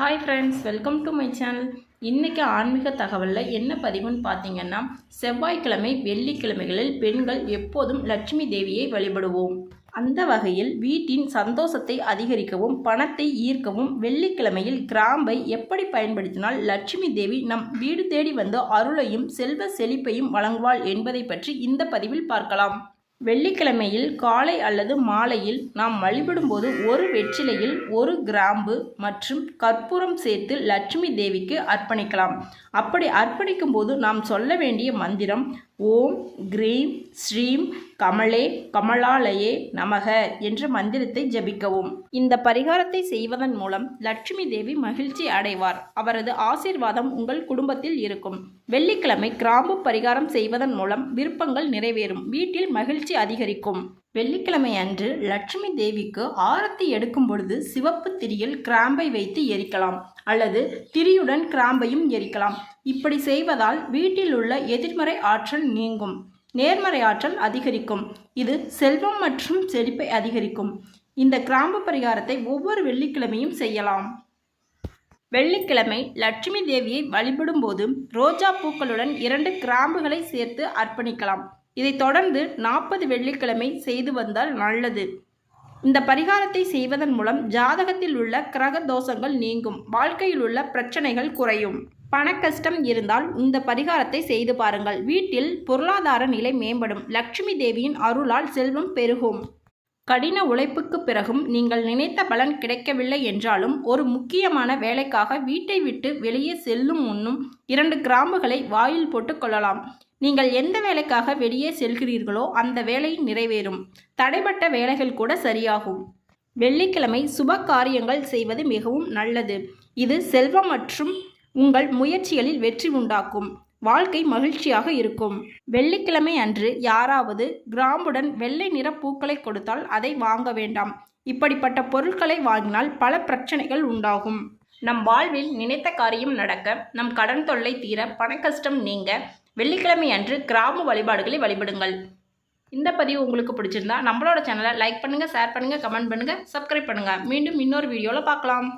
Hi friends welcome to my channel இன்றைக்கி ஆன்மீக தகவலில் என்ன பதிவுன்னு பார்த்தீங்கன்னா செவ்வாய்க்கிழமை வெள்ளிக்கிழமைகளில் பெண்கள் எப்போதும் லட்சுமி தேவியை வழிபடுவோம். அந்த வகையில் வீட்டின் சந்தோஷத்தை அதிகரிக்கவும் பணத்தை ஈர்க்கவும் வெள்ளிக்கிழமையில் கிராம்பை எப்படி பயன்படுத்தினால் லட்சுமி தேவி நம் வீடு தேடி வந்து அருளையும் செல்வ செழிப்பையும் வழங்குவாள் என்பதை பற்றி இந்த பதிவில் பார்க்கலாம். வெள்ளிக்கிழமையில் காலை அல்லது மாலையில் நாம் வழிபடும்போது ஒரு வெற்றிலையில் ஒரு கிராம்பு மற்றும் கற்பூரம் சேர்த்து லட்சுமி தேவிக்கு அர்ப்பணிக்கலாம். அப்படி அர்ப்பணிக்கும் போது நாம் சொல்ல வேண்டிய மந்திரம் ஓம் கிரீம் ஸ்ரீம் கமலே கமலாலயே நமக என்ற மந்திரத்தை ஜபிக்கவும். இந்த பரிகாரத்தை செய்வதன் மூலம் லட்சுமி தேவி மகிழ்ச்சி அடைவார். அவரது ஆசீர்வாதம் உங்கள் குடும்பத்தில் இருக்கும். வெள்ளிக்கிழமை கிராம்பு பரிகாரம் செய்வதன் மூலம் விருப்பங்கள் நிறைவேறும். வீட்டில் மகிழ்ச்சி அதிகரிக்கும். வெள்ளிக்கிழமை அன்று லட்சுமி தேவிக்கு ஆரத்தி எடுக்கும் பொழுது சிவப்பு திரியில் கிராம்பை வைத்து எரிக்கலாம் அல்லது திரியுடன் கிராம்பையும் எரிக்கலாம். இப்படி செய்வதால் வீட்டில் உள்ள எதிர்மறை ஆற்றல் நீங்கும். நேர்மறை ஆற்றல் அதிகரிக்கும். இது செல்வம் மற்றும் செழிப்பை அதிகரிக்கும். இந்த கிராம்பு பரிகாரத்தை ஒவ்வொரு வெள்ளிக்கிழமையும் செய்யலாம். வெள்ளிக்கிழமை லட்சுமி தேவியை வழிபடும் போது ரோஜா பூக்களுடன் இரண்டு கிராம்புகளை சேர்த்து அர்ப்பணிக்கலாம். இதைத் தொடர்ந்து நாற்பது வெள்ளிக்கிழமை செய்து வந்தால் நல்லது. இந்த பரிகாரத்தை செய்வதன் மூலம் ஜாதகத்தில் உள்ள கிரக தோஷங்கள் நீங்கும். வாழ்க்கையில் உள்ள பிரச்சனைகள் குறையும். பணக்கஷ்டம் இருந்தால் இந்த பரிகாரத்தை செய்து பாருங்கள். வீட்டில் பொருளாதார நிலை மேம்படும். லட்சுமி தேவியின் அருளால் செல்வம் பெருகும். கடின உழைப்புக்கு பிறகும் நீங்கள் நினைத்த பலன் கிடைக்கவில்லை என்றாலும் ஒரு முக்கியமான வேலைக்காக வீட்டை விட்டு வெளியே செல்லும் முன்னும் இரண்டு கிராம்புகளை வாயில் போட்டு கொள்ளலாம். நீங்கள் எந்த வேலைக்காக வெளியே செல்கிறீர்களோ அந்த வேலை நிறைவேறும். தடைப்பட்ட வேலைகள் கூட சரியாகும். வெள்ளிக்கிழமை சுப காரியங்கள் செய்வது மிகவும் நல்லது. இது செல்வம் மற்றும் உங்கள் முயற்சிகளில் வெற்றி உண்டாக்கும். வாழ்க்கை மகிழ்ச்சியாக இருக்கும். வெள்ளிக்கிழமை அன்று யாராவது கிராம்புடன் வெள்ளை நிற பூக்களை கொடுத்தால் அதை வாங்க வேண்டாம். இப்படிப்பட்ட பொருட்களை வாங்கினால் பல பிரச்சனைகள் உண்டாகும். நம் வாழ்வில் நினைத்த காரியம் நடக்க நம் கடன் தொல்லை தீர பண கஷ்டம் நீங்க வெள்ளிக்கிழமை அன்று கிராம வழிபாடுகளை வழிபடுங்கள். இந்த பதிவு உங்களுக்கு பிடிச்சிருந்தா நம்மளோட சேனலை லைக் பண்ணுங்கள் ஷேர் பண்ணுங்கள் கமெண்ட் பண்ணுங்கள் சப்ஸ்கிரைப் பண்ணுங்கள் மீண்டும் இன்னொரு வீடியோவில் பார்க்கலாம்.